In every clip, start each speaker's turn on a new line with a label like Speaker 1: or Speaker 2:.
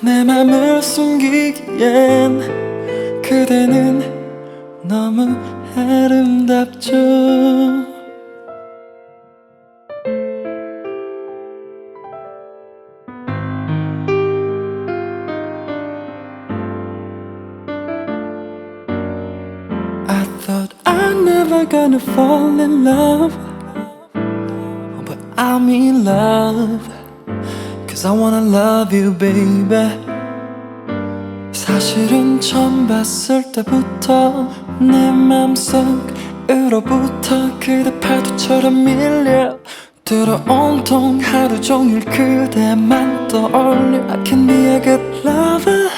Speaker 1: 내 맘을 숨기기엔 그대는 너무 아름답죠 I thought I'm never gonna fall in love But I'm in love Cause I wanna love you baby 사실은 처음 봤을 때부터 내 맘속으로부터 그대 파도처럼 밀려 들어 온통 하루 종일 그대만 떠올려 I can be a good lover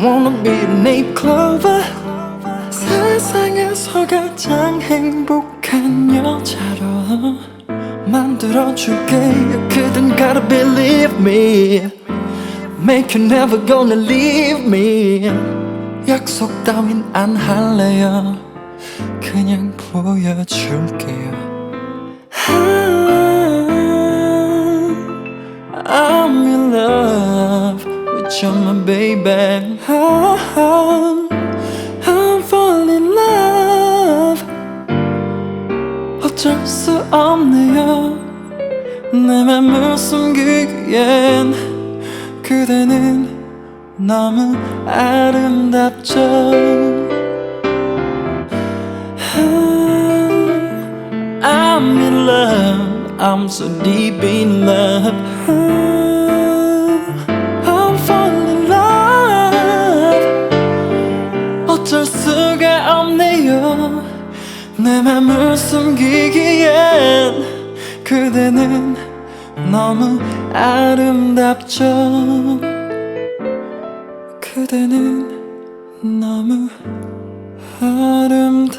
Speaker 1: Wanna be a nape clover 세상에서 가장 행복한 여자로 만들어줄게 그댄 gotta believe me Make you never gonna leave me 약속 따윈 안 할래요 그냥 보여줄게요 I'm in love with you my baby 수 없네요 내 맘을 숨기기엔 그대는 너무 아름답죠 I'm in love I'm so deep in love I'm falling in love 어쩔 수가 없네요 내 맘을 숨기기엔 그대는 너무 아름답죠. 그대는 너무 아름답죠